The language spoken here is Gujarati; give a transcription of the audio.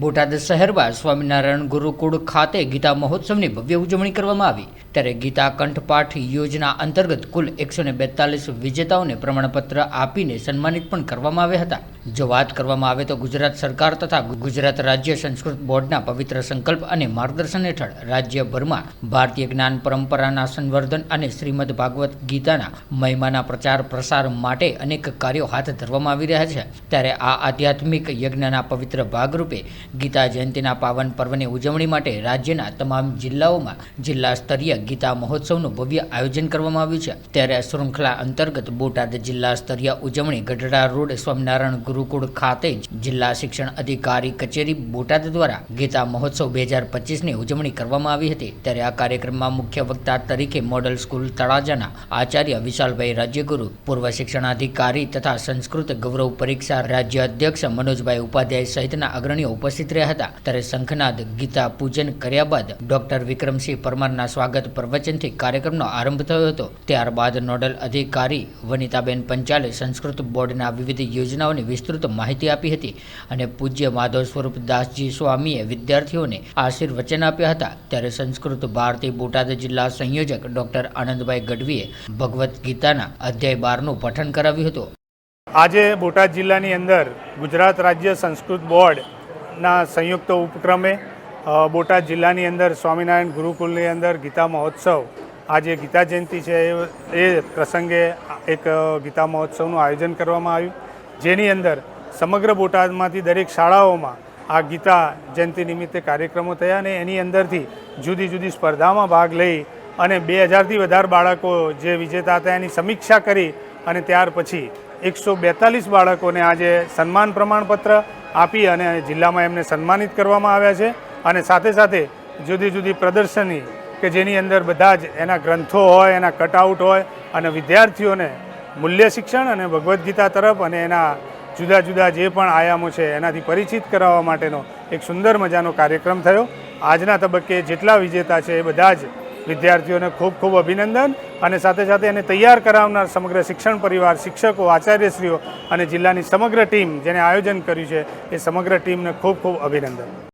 બોટાદ શહેરમાં સ્વામિનારાયણ ગુરુકુળ ખાતે ગીતા મહોત્સવની ભવ્ય ઉજવણી કરવામાં આવી. ત્યારે ગીતા કંઠપાઠ યોજના અંતર્ગત કુલ એકસો બેતાલીસ વિજેતાઓને પ્રમાણપત્ર આપીને સન્માનિત પણ કરવામાં આવ્યા હતા. જો વાત કરવામાં આવે તો ગુજરાત સરકાર તથા ગુજરાત રાજ્ય સંસ્કૃત બોર્ડના પવિત્ર સંકલ્પ અને માર્ગદર્શન હેઠળ રાજ્યભરમાં ભારતીય જ્ઞાન પરંપરાના સંવર્ધન અને શ્રીમદ ભાગવત ગીતાના મહિમાના પ્રચાર પ્રસાર માટે અનેક કાર્યો હાથ ધરવામાં આવી રહ્યા છે. ત્યારે આ આધ્યાત્મિક યજ્ઞના પવિત્ર ભાગરૂપે ગીતા જયંતિના પાવન પર્વની ઉજવણી માટે રાજ્યના તમામ જિલ્લાઓમાં જિલ્લા સ્તરીય ગીતા મહોત્સવનું ભવ્ય આયોજન કરવામાં આવ્યું છે. ત્યારે શૃંખલા અંતર્ગત બોટાદ જિલ્લા સ્તરીય ઉજવણી ગઢડા રોડ સ્વામિનારાયણ ગુરુકુળ ખાતે જિલ્લા શિક્ષણ અધિકારી કચેરી બોટાદ દ્વારા ગીતા મહોત્સવ બે હજાર પચીસની ઉજવણી કરવામાં આવી હતી. ત્યારે આ કાર્યક્રમમાં મુખ્ય વક્તા તરીકે મોડલ સ્કૂલ તળાજાના આચાર્ય વિશાલભાઈ રાજ્યગુરુ, પૂર્વ શિક્ષણાધિકારી તથા સંસ્કૃત ગૌરવ પરીક્ષા રાજ્ય અધ્યક્ષ મનોજભાઈ ઉપાધ્યાય સહિતના અગ્રણીઓ ઉપસ્થિત રહ્યા હતા. ત્યારે શંખનાદ ગીતા પૂજન કર્યા બાદ ડોક્ટર વિક્રમસિંહ પરમારના સ્વાગત પ્રવચનથી કાર્યક્રમનો આરંભ થયો હતો. ત્યારબાદ નોડલ અધિકારી વનિતાબેન પંચાલે સંસ્કૃત બોર્ડના વિવિધ યોજનાઓની વિસ્તૃત માહિતી આપી હતી અને પૂજ્ય માધવ સ્વરૂપ દાસજી સ્વામીએ વિદ્યાર્થીઓને આશીર્વચન આપ્યા હતા. ત્યારે સંસ્કૃત ભારતી બોટાદ જિલ્લા સંયોજક ડોક્ટર આનંદભાઈ ગઢવીએ ભગવદ્ ગીતાના અધ્યાય બારનું પઠન કરાવ્યું હતું. આજે બોટાદ જિલ્લાની અંદર ગુજરાત રાજ્ય સંસ્કૃત બોર્ડના સંયુક્ત ઉપક્રમે બોટાદ જિલ્લાની અંદર સ્વામિનારાયણ ગુરુકુલની અંદર ગીતા મહોત્સવ, આજે ગીતા જયંતિ છે એ પ્રસંગે એક ગીતા મહોત્સવનું આયોજન કરવામાં આવ્યું. જેની અંદર સમગ્ર બોટાદમાંથી દરેક શાળાઓમાં આ ગીતા જયંતિ નિમિત્તે કાર્યક્રમો થયા અને એની અંદરથી જુદી જુદી સ્પર્ધામાં ભાગ લઈ અને બે હજારથી વધારે બાળકો જે વિજેતા હતા એની સમીક્ષા કરી અને ત્યાર પછી એકસો બેતાલીસ બાળકોને આજે સન્માન પ્રમાણપત્ર આપી અને જિલ્લામાં એમને સન્માનિત કરવામાં આવ્યા છે. અને સાથે સાથે જુદી જુદી પ્રદર્શની કે જેની અંદર બધા જ એના ગ્રંથો હોય, એના કટઆઉટ હોય અને વિદ્યાર્થીઓને મૂલ્ય શિક્ષણ અને ભગવદ્ ગીતા તરફ અને એના જુદા જુદા જે પણ આયામો છે એનાથી પરિચિત કરાવવા માટેનો એક સુંદર મજાનો કાર્યક્રમ થયો. આજના તબક્કે જેટલા વિજેતા છે એ બધા જ વિદ્યાર્થીઓને ખૂબ ખૂબ અભિનંદન અને સાથે સાથે એને તૈયાર કરાવનાર સમગ્ર શિક્ષણ પરિવાર, શિક્ષકો, આચાર્યશ્રીઓ અને જિલ્લાની સમગ્ર ટીમ જેને આયોજન કર્યું છે, એ સમગ્ર ટીમને ખૂબ ખૂબ અભિનંદન.